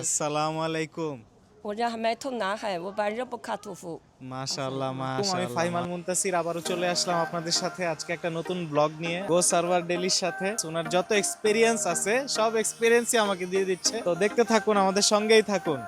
আসসালামু আলাইকুম ওরা হামায়তুম না হয় ও বাড়ির পক্ষা তুফু মাশাআল্লাহ মাশাআল্লাহ আমি ফাইমাল মুনতাসির আবারো চলে আসলাম আপনাদের সাথে আজকে একটা নতুন ব্লগ নিয়ে গো সার্ভার ডেলির সাথে ওনার যত এক্সপেরিয়েন্স আছে সব এক্সপেরিয়েন্সই আমাকে দিয়ে দিচ্ছে তো দেখতে থাকুন আমাদের সঙ্গেই থাকুন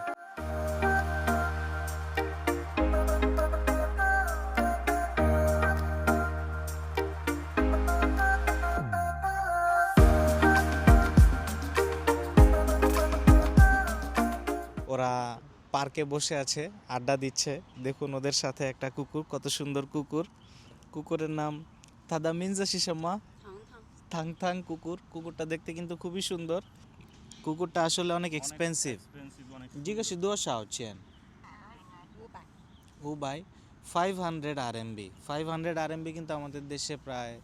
পার্কে বসে আছে আড্ডা দিচ্ছে। দেখুন ওদের সাথে একটা কুকুর কত সুন্দর কুকুর। কুকুরের নাম থাদা মিনজা শিসাম্মা থাং থাং কুকুর। কুকুরটা দেখতে কিন্তু খুবই সুন্দর। কুকুরটা আসলে অনেক এক্সপেন্সিভ জিজ্ঞাসা দোয়া শাও চেন? হু বাই ফাইভ হান্ড্রেড আর এমবি ফাইভ হান্ড্রেড আর এমবি কিন্তু আমাদের দেশে প্রায়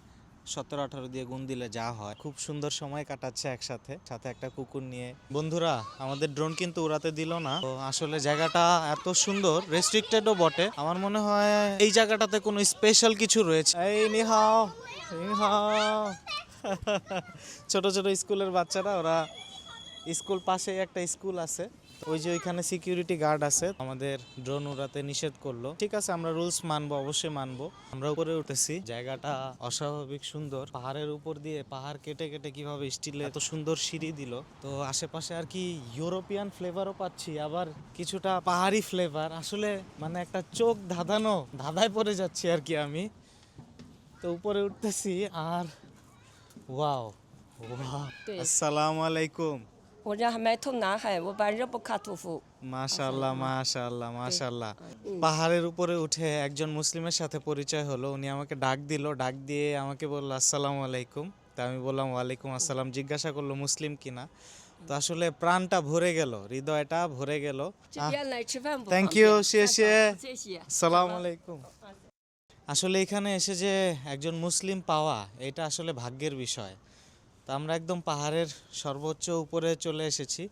সতেরো, আঠারো দিয়ে গুণ দিলে যা হয়। খুব সুন্দর সময় কাটাচ্ছে একসাথে। সাথে একটা কুকুর নিয়ে। বন্ধুরা, আমাদের ড্রোন কিন্তু উড়াতে দিল না। তো আসলে জায়গাটা এত সুন্দর রেস্ট্রিক্টেডও বটে। আমার মনে হয় এই জায়গাটাতে কোনো স্পেশাল কিছু রয়েছে। এই নিহাও নিহাও। ছোট ছোট স্কুলের বাচ্চারা, ওরা স্কুল পাশে একটা স্কুল আছে। ওই যে ওইখানে সিকিউরিটি গার্ড আছে আমাদের ড্রোন উড়াতে নিষেধ করল। ঠিক আছে আমরা রুলস মানবো অবশ্যই মানবো। আমরা উপরে উঠেছি। জায়গাটা অস্বাভাবিক সুন্দর। পাহাড়ের উপর দিয়ে পাহাড় কেটে কেটে কীভাবে স্টিলে এত সুন্দর সিঁড়ি দিল। তো আশেপাশে আর কি ইউরোপিয়ান ফ্লেভারও পাচ্ছি আবার কিছুটা পাহাড়ি ফ্লেভার আসলে মানে একটা চোখ ধাঁধানো ধাঁধায় পড়ে যাচ্ছি আর কি আমি। তো উপরে উঠতেছি আর ওয়াও আসসালামু আলাইকুম। 我家还没通南海，我把热不卡屠夫。 মাশাল্লাহ মাশাল্লাহ মাশাল্লাহ পাহাড়ের উপরে উঠে একজন মুসলিমের সাথে পরিচয় হলো উনি আমাকে ডাক দিল ডাক দিয়ে আমাকে বললো আসসালামু আলাইকুম তা আমি বললাম ওয়ালাইকুম আসসালাম জিজ্ঞাসা করলো মুসলিম কিনা তো আসলে প্রাণটা ভরে গেল হৃদয়টা ভরে গেল 这边来吃饭不 থ্যাংক 方 ইউ 便 শেষে 谢谢。 আসসালামু আলাইকুম আসলে এখানে এসে যে একজন মুসলিম পাওয়া এটা আসলে ভাগ্যের বিষয় তো আমরা একদম পাহাড়ের সর্বোচ্চ উপরে চলে এসেছি।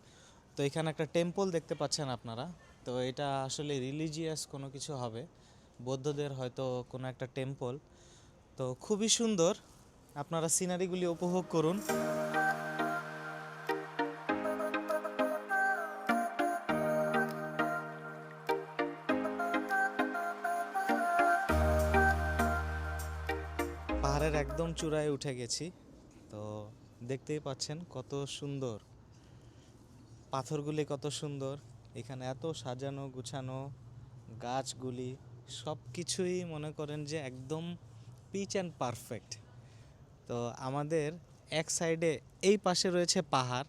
তো এখানে একটা টেম্পল দেখতে পাচ্ছেন আপনারা। তো এটা আসলে রিলিজিয়াস কোনো কিছু হবে। বৌদ্ধদের হয়তো কোনো একটা টেম্পল তো খুবই সুন্দর। আপনারা সিনারিগুলি উপভোগ করুন। পাহাড়ের একদম চূড়ায় উঠে গেছি। তো দেখতেই পাচ্ছেন কত সুন্দর। পাথরগুলি কত সুন্দর। এখানে এত সাজানো গুছানো গাছগুলি সব কিছুই মনে করেন যে একদম পিচ অ্যান্ড পারফেক্ট। তো আমাদের এক সাইডে এই পাশে রয়েছে পাহাড়,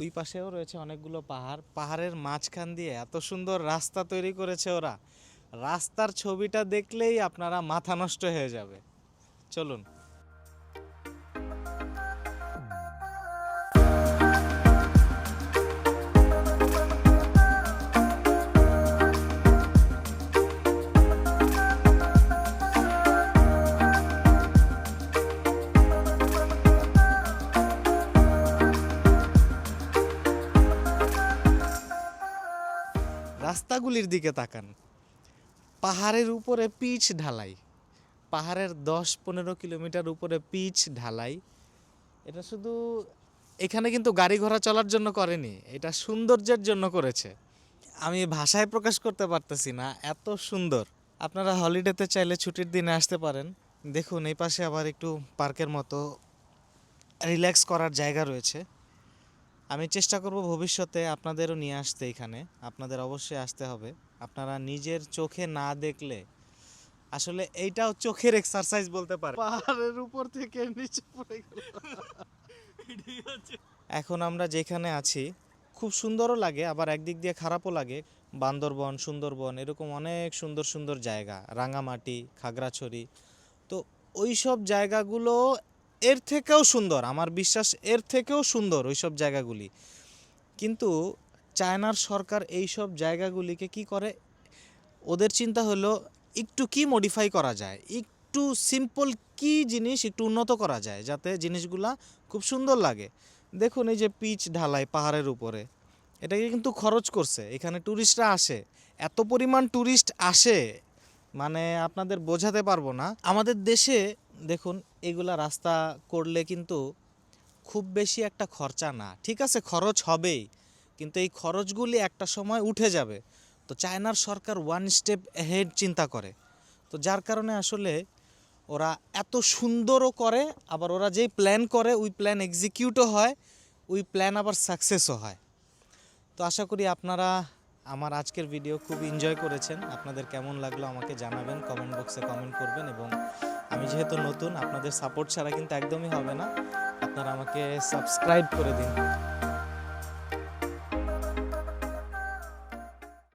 ওই পাশেও রয়েছে অনেকগুলো পাহাড়। পাহাড়ের মাঝখান দিয়ে এত সুন্দর রাস্তা তৈরি করেছে ওরা। রাস্তার ছবিটা দেখলেই আপনারা মাথা নষ্ট হয়ে যাবে। চলুন। রাস্তাগুলির দিকে তাকান। পাহাড়ের উপরে পিচ ঢালাই। পাহাড়ের দশ পনেরো কিলোমিটার উপরে পিচ ঢালাই। এটা শুধু এখানে কিন্তু গাড়ি ঘোড়া চলার জন্য করেনি, এটা সৌন্দর্যের জন্য করেছে। আমি ভাষায় প্রকাশ করতে পারতেছি না, এত সুন্দর। আপনারা হলিডেতে চাইলে ছুটির দিনে আসতে পারেন। দেখুন, এই পাশে আবার একটু পার্কের মতো রিল্যাক্স করার জায়গা রয়েছে। আমি চেষ্টা করব ভবিষ্যতে আপনাদেরও নিয়ে আসতে এখানে। আপনাদের অবশ্যই আসতে হবে। আপনারা নিজের চোখে না দেখলে আসলে এইটাও চোখের এক্সারসাইজ বলতে পারে। পাহাড়ের উপর থেকে নিচে পড়ে গেল। এখন আমরা যেখানে আছি খুব সুন্দরও লাগে আবার একদিক দিয়ে খারাপও লাগে। বান্দরবন সুন্দরবন এরকম অনেক সুন্দর সুন্দর জায়গা। রাঙামাটি খাগড়াছড়ি। তো ওই সব জায়গাগুলো এর থেকেও সুন্দর, আমার বিশ্বাস এর থেকেও সুন্দর ওই সব জায়গাগুলি। কিন্তু চায়নার সরকার এই সব জায়গাগুলিকে কি করে? ওদের চিন্তা হলো একটু কি মডিফাই করা যায়? একটু সিম্পল কি জিনিস একটু উন্নত করা যায় যাতে জিনিসগুলা খুব সুন্দর লাগে? দেখুন এই যে পিচ ঢালাই পাহাড়ের উপরে, এটাকে কিন্তু খরচ করছে। এখানে ট্যুরিস্টরা আসে। এত পরিমাণ ট্যুরিস্ট আসে মানে আপনাদের বোঝাতে পারব না। আমাদের দেশে দেখুন, এগুলা রাস্তা করলে কিন্তু খুব বেশি একটা খরচা না। ঠিক আছে, খরচ হবেই, কিন্তু এই খরচগুলি একটা সময় উঠে যাবে। তো চায়নার সরকার ওয়ান স্টেপ হেড চিন্তা করে। তো যার কারণে আসলে ওরা এত সুন্দরও করে, আবার ওরা যেই প্ল্যান করে, ওই প্ল্যান এক্সিকিউটও হয়, ওই প্ল্যান আবার সাকসেসও হয়। তো আশা করি আপনারা আমার আজকের ভিডিও খুব এনজয় করেছেন। আপনাদের কেমন লাগল আমাকে জানাবেন কমেন্ট বক্সে কমেন্ট করবেন এবং আমি যেহেতু নতুন, আপনাদের সাপোর্ট ছাড়া কিন্তু একদমই হবে না। আপনারা আমাকে সাবস্ক্রাইব করে দিন।